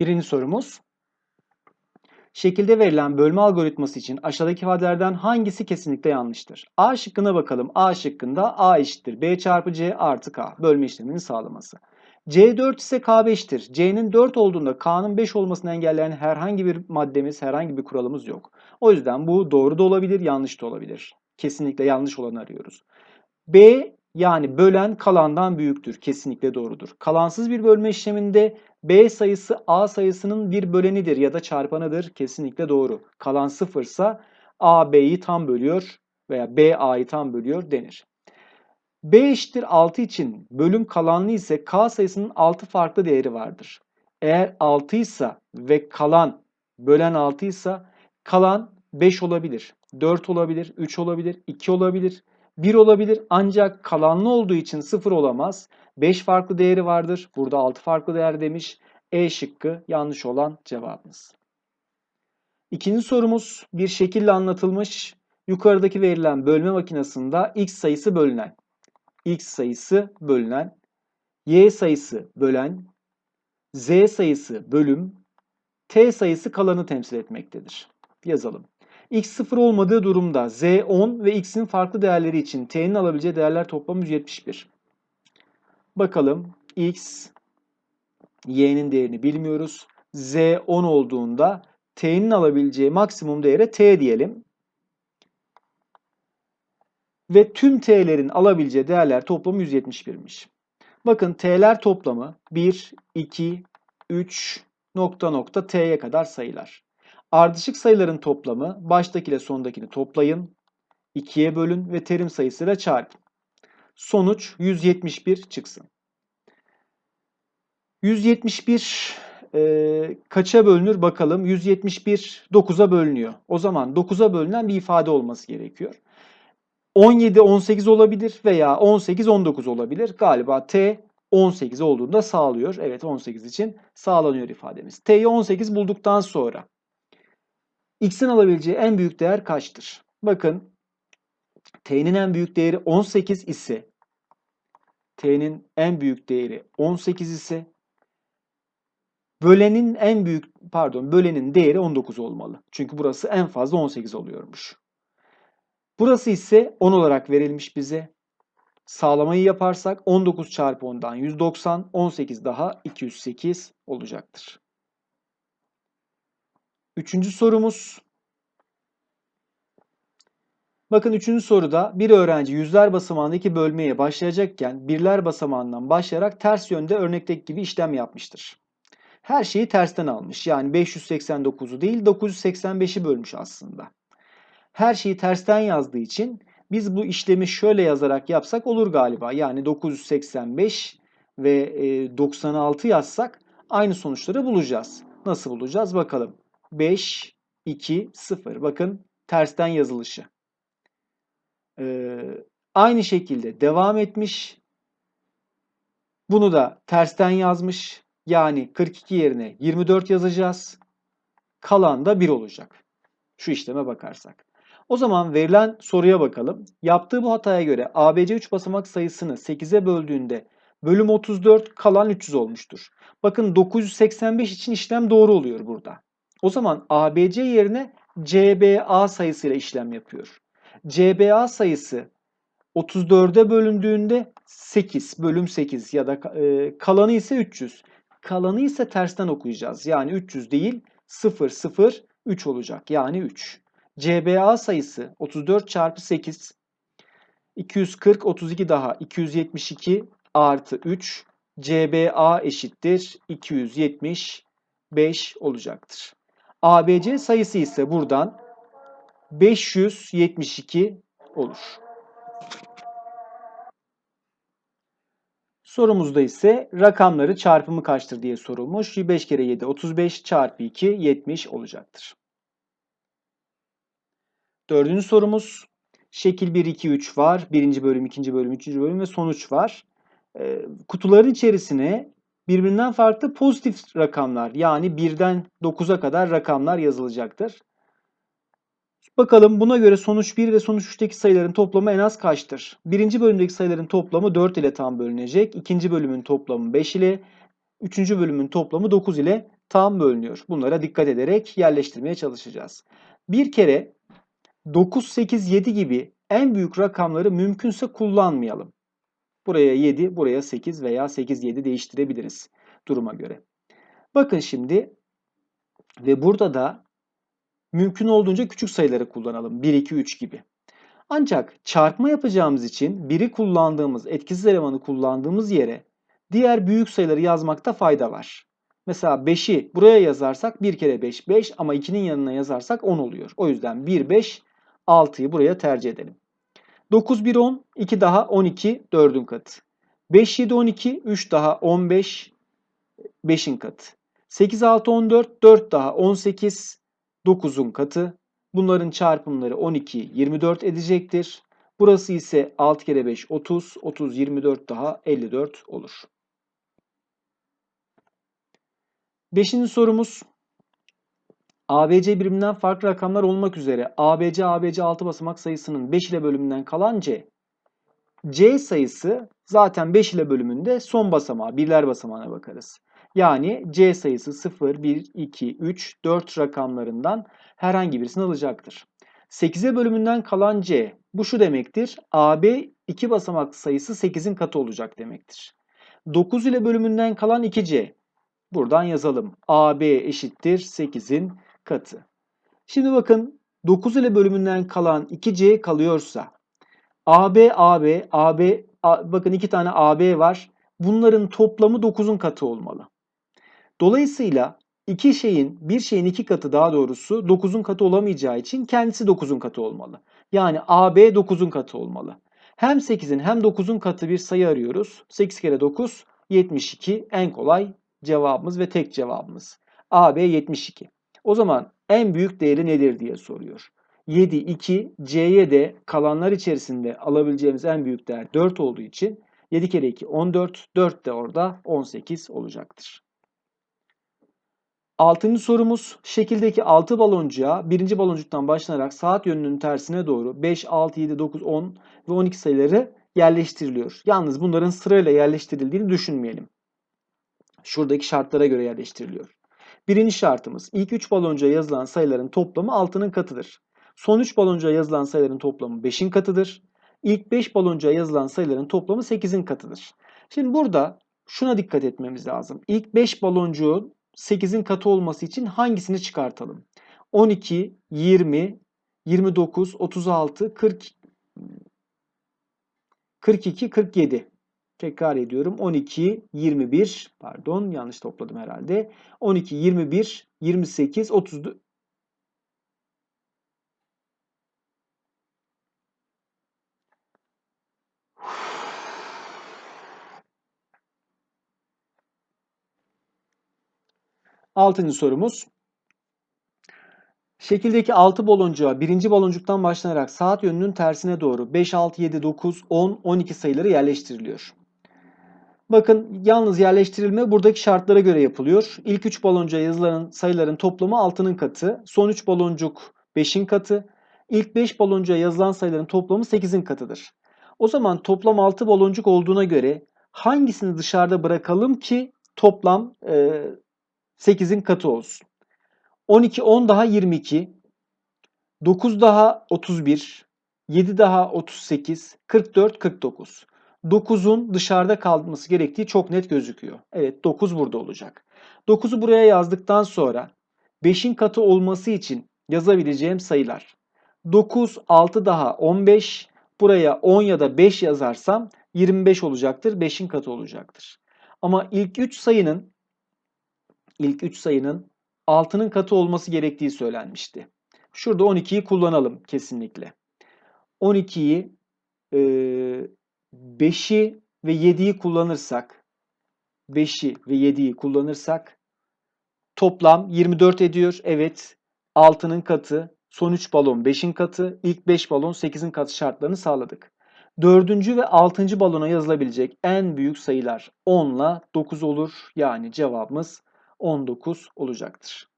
Birinci sorumuz. Şekilde verilen bölme algoritması için aşağıdaki ifadelerden hangisi kesinlikle yanlıştır? A şıkkına bakalım. A şıkkında A eşittir B çarpı C artı K. Bölme işlemini sağlaması. C 4 ise K 5'tir. C'nin 4 olduğunda K'nın 5 olmasını engelleyen herhangi bir maddemiz, herhangi bir kuralımız yok. O yüzden bu doğru da olabilir, yanlış da olabilir. Kesinlikle yanlış olanı arıyoruz. B yani bölen kalandan büyüktür. Kesinlikle doğrudur. Kalansız bir bölme işleminde B sayısı A sayısının bir bölenidir ya da çarpanıdır. Kesinlikle doğru. Kalan sıfırsa A B'yi tam bölüyor veya B A'yı tam bölüyor denir. B eşittir 6 için bölüm kalanlı ise K sayısının 6 farklı değeri vardır. Eğer 6 ise ve kalan bölen 6 ise kalan 5 olabilir, 4 olabilir, 3 olabilir, 2 olabilir, 1 olabilir ancak kalanlı olduğu için 0 olamaz. 5 farklı değeri vardır. Burada 6 farklı değer demiş. E şıkkı yanlış olan cevabımız. İkinci sorumuz bir şekilde anlatılmış. Yukarıdaki verilen bölme makinesinde x sayısı bölünen, x sayısı bölünen, y sayısı bölen, z sayısı bölüm, t sayısı kalanı temsil etmektedir. Yazalım. X 0 olmadığı durumda z 10 ve x'in farklı değerleri için t'nin alabileceği değerler toplamı 171. Bakalım x, y'nin değerini bilmiyoruz. z 10 olduğunda t'nin alabileceği maksimum değere t diyelim. Ve tüm t'lerin alabileceği değerler toplamı 171'miş. Bakın t'ler toplamı 1, 2, 3 nokta nokta t'ye kadar sayılar. Ardışık sayıların toplamı baştakiyle sondakini toplayın. 2'ye bölün ve terim sayısıyla çarpın. Sonuç 171 çıksın. 171 e, kaça bölünür bakalım. 171 9'a bölünüyor. O zaman 9'a bölünen bir ifade olması gerekiyor. 17 18 olabilir veya 18 19 olabilir. Galiba t 18 olduğunda sağlıyor. Evet 18 için sağlanıyor ifademiz. T'yi 18 bulduktan sonra x'in alabileceği en büyük değer kaçtır? Bakın t'nin en büyük değeri 18 ise t'nin en büyük değeri 18 ise bölenin en büyük pardon bölenin değeri 19 olmalı. Çünkü burası en fazla 18 oluyormuş. Burası ise 10 olarak verilmiş bize. Sağlamayı yaparsak 19 çarpı 10'dan 190, 18 daha 208 olacaktır. Üçüncü sorumuz. Bakın üçüncü soruda bir öğrenci yüzler basamağındaki bölmeye başlayacakken birler basamağından başlayarak ters yönde örnekteki gibi işlem yapmıştır. Her şeyi tersten almış. Yani 589'u değil 985'i bölmüş aslında. Her şeyi tersten yazdığı için biz bu işlemi şöyle yazarak yapsak olur galiba. Yani 985 ve 96 yazsak aynı sonuçları bulacağız. Nasıl bulacağız bakalım. 5, 2, 0. Bakın tersten yazılışı. Ee, aynı şekilde devam etmiş. Bunu da tersten yazmış. Yani 42 yerine 24 yazacağız. Kalan da 1 olacak. Şu işleme bakarsak. O zaman verilen soruya bakalım. Yaptığı bu hataya göre ABC 3 basamak sayısını 8'e böldüğünde bölüm 34 kalan 300 olmuştur. Bakın 985 için işlem doğru oluyor burada. O zaman ABC yerine CBA sayısıyla işlem yapıyor. CBA sayısı 34'e bölündüğünde 8 bölüm 8 ya da e, kalanı ise 300. Kalanı ise tersten okuyacağız. Yani 300 değil 0 0 3 olacak. Yani 3. CBA sayısı 34 çarpı 8 240 32 daha 272 artı 3 CBA eşittir 275 olacaktır. ABC sayısı ise buradan 572 olur. Sorumuzda ise rakamları çarpımı kaçtır diye sorulmuş. 5 kere 7 35 çarpı 2 70 olacaktır. Dördüncü sorumuz. Şekil 1, 2, 3 var. Birinci bölüm, ikinci bölüm, üçüncü bölüm ve sonuç var. E, kutuların içerisine birbirinden farklı pozitif rakamlar yani 1'den 9'a kadar rakamlar yazılacaktır. Bakalım buna göre sonuç 1 ve sonuç 3'teki sayıların toplamı en az kaçtır? Birinci bölümdeki sayıların toplamı 4 ile tam bölünecek. ikinci bölümün toplamı 5 ile. Üçüncü bölümün toplamı 9 ile tam bölünüyor. Bunlara dikkat ederek yerleştirmeye çalışacağız. Bir kere 9, 8, 7 gibi en büyük rakamları mümkünse kullanmayalım. Buraya 7, buraya 8 veya 8, 7 değiştirebiliriz duruma göre. Bakın şimdi ve burada da mümkün olduğunca küçük sayıları kullanalım. 1, 2, 3 gibi. Ancak çarpma yapacağımız için biri kullandığımız, etkisiz elemanı kullandığımız yere diğer büyük sayıları yazmakta fayda var. Mesela 5'i buraya yazarsak 1 kere 5 5 ama 2'nin yanına yazarsak 10 oluyor. O yüzden 1 5 6'yı buraya tercih edelim. 9 1 10 2 daha 12 4'ün katı. 5 7 12 3 daha 15 5'in katı. 8 6 14 4 daha 18 9'un katı. Bunların çarpımları 12 24 edecektir. Burası ise 6 kere 5 30 30 24 daha 54 olur. Beşinci sorumuz ABC birbirinden farklı rakamlar olmak üzere ABC ABC 6 basamak sayısının 5 ile bölümünden kalan C. C sayısı zaten 5 ile bölümünde son basamağı, birler basamağına bakarız. Yani C sayısı 0, 1, 2, 3, 4 rakamlarından herhangi birisini alacaktır. 8'e bölümünden kalan C bu şu demektir. AB 2 basamak sayısı 8'in katı olacak demektir. 9 ile bölümünden kalan 2C Buradan yazalım. AB eşittir 8'in katı. Şimdi bakın 9 ile bölümünden kalan 2C kalıyorsa AB, AB, AB, A, bakın iki tane AB var. Bunların toplamı 9'un katı olmalı. Dolayısıyla iki şeyin, bir şeyin iki katı daha doğrusu 9'un katı olamayacağı için kendisi 9'un katı olmalı. Yani AB 9'un katı olmalı. Hem 8'in hem 9'un katı bir sayı arıyoruz. 8 kere 9 72 en kolay cevabımız ve tek cevabımız. AB 72. O zaman en büyük değeri nedir diye soruyor. 7, 2, C'ye de kalanlar içerisinde alabileceğimiz en büyük değer 4 olduğu için 7 kere 2 14, 4 de orada 18 olacaktır. Altıncı sorumuz şekildeki 6 baloncuğa birinci baloncuktan başlanarak saat yönünün tersine doğru 5, 6, 7, 9, 10 ve 12 sayıları yerleştiriliyor. Yalnız bunların sırayla yerleştirildiğini düşünmeyelim şuradaki şartlara göre yerleştiriliyor. Birinci şartımız ilk 3 baloncuğa yazılan sayıların toplamı 6'nın katıdır. Son 3 baloncuğa yazılan sayıların toplamı 5'in katıdır. İlk 5 baloncuğa yazılan sayıların toplamı 8'in katıdır. Şimdi burada şuna dikkat etmemiz lazım. İlk 5 baloncuğun 8'in katı olması için hangisini çıkartalım? 12, 20, 29, 36, 40, 42, 47. Tekrar ediyorum. 12, 21, pardon yanlış topladım herhalde. 12, 21, 28, 34. Altıncı sorumuz. Şekildeki 6 baloncuğa birinci baloncuktan başlanarak saat yönünün tersine doğru 5, 6, 7, 9, 10, 12 sayıları yerleştiriliyor. Bakın yalnız yerleştirilme buradaki şartlara göre yapılıyor. İlk 3 baloncuğa yazılan sayıların toplamı 6'nın katı. Son 3 baloncuk 5'in katı. İlk 5 baloncuğa yazılan sayıların toplamı 8'in katıdır. O zaman toplam 6 baloncuk olduğuna göre hangisini dışarıda bırakalım ki toplam e, 8'in katı olsun? 12, 10 daha 22, 9 daha 31, 7 daha 38, 44, 49. 9'un dışarıda kalması gerektiği çok net gözüküyor. Evet 9 burada olacak. 9'u buraya yazdıktan sonra 5'in katı olması için yazabileceğim sayılar. 9, 6 daha 15. Buraya 10 ya da 5 yazarsam 25 olacaktır. 5'in katı olacaktır. Ama ilk 3 sayının ilk 3 sayının 6'nın katı olması gerektiği söylenmişti. Şurada 12'yi kullanalım kesinlikle. 12'yi 5'i ve 7'yi kullanırsak 5'i ve 7'yi kullanırsak toplam 24 ediyor. Evet 6'nın katı son 3 balon 5'in katı ilk 5 balon 8'in katı şartlarını sağladık. Dördüncü ve altıncı balona yazılabilecek en büyük sayılar 10 ile 9 olur. Yani cevabımız 19 olacaktır.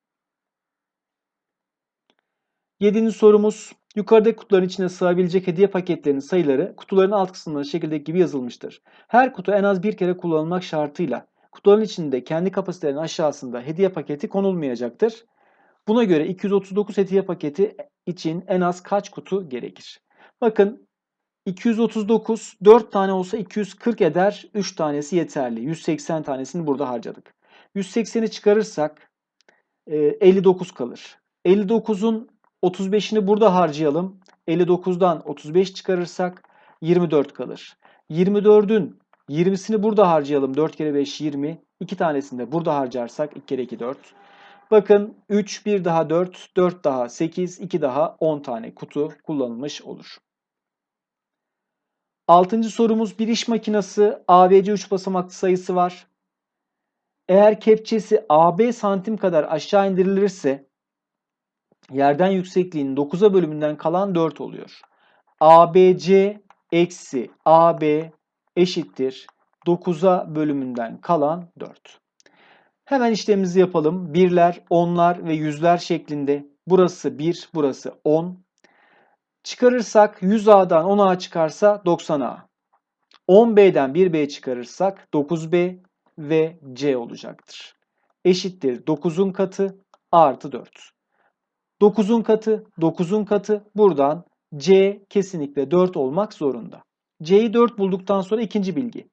Yedinci sorumuz Yukarıdaki kutuların içine sığabilecek hediye paketlerinin sayıları kutuların alt kısımları şekildeki gibi yazılmıştır. Her kutu en az bir kere kullanılmak şartıyla kutuların içinde kendi kapasitelerinin aşağısında hediye paketi konulmayacaktır. Buna göre 239 hediye paketi için en az kaç kutu gerekir? Bakın 239 4 tane olsa 240 eder. 3 tanesi yeterli. 180 tanesini burada harcadık. 180'i çıkarırsak e, 59 kalır. 59'un 35'ini burada harcayalım. 59'dan 35 çıkarırsak 24 kalır. 24'ün 20'sini burada harcayalım. 4 kere 5 20. 2 tanesini de burada harcarsak 2 kere 2 4. Bakın 3 1 daha 4, 4 daha 8, 2 daha 10 tane kutu kullanılmış olur. Altıncı sorumuz bir iş makinesi ABC 3 basamaklı sayısı var. Eğer kepçesi AB santim kadar aşağı indirilirse yerden yüksekliğinin 9'a bölümünden kalan 4 oluyor. ABC eksi AB eşittir 9'a bölümünden kalan 4. Hemen işlemimizi yapalım. Birler, onlar ve yüzler şeklinde. Burası 1, burası 10. Çıkarırsak 100A'dan 10A çıkarsa 90A. 10B'den 1B çıkarırsak 9B ve C olacaktır. Eşittir 9'un katı artı 4. 9'un katı, 9'un katı buradan C kesinlikle 4 olmak zorunda. C'yi 4 bulduktan sonra ikinci bilgi.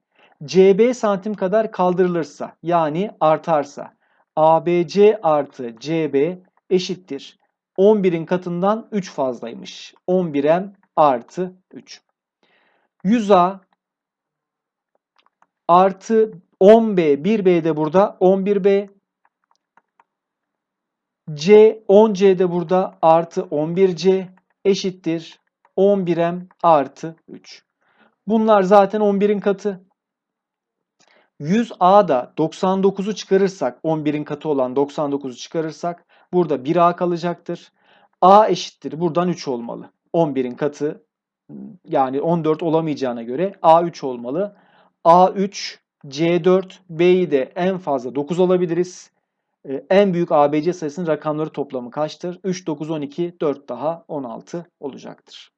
CB santim kadar kaldırılırsa yani artarsa ABC artı CB eşittir. 11'in katından 3 fazlaymış. 11M artı 3. 100A artı 10B 1B de burada 11B C 10C de burada artı 11C eşittir 11M artı 3. Bunlar zaten 11'in katı. 100A'da 99'u çıkarırsak 11'in katı olan 99'u çıkarırsak burada 1A kalacaktır. A eşittir. Buradan 3 olmalı. 11'in katı yani 14 olamayacağına göre A3 olmalı. A3, C4, B'yi de en fazla 9 alabiliriz. Ee, En büyük ABC sayısının rakamları toplamı kaçtır? 3, 9, 12, 4 daha 16 olacaktır.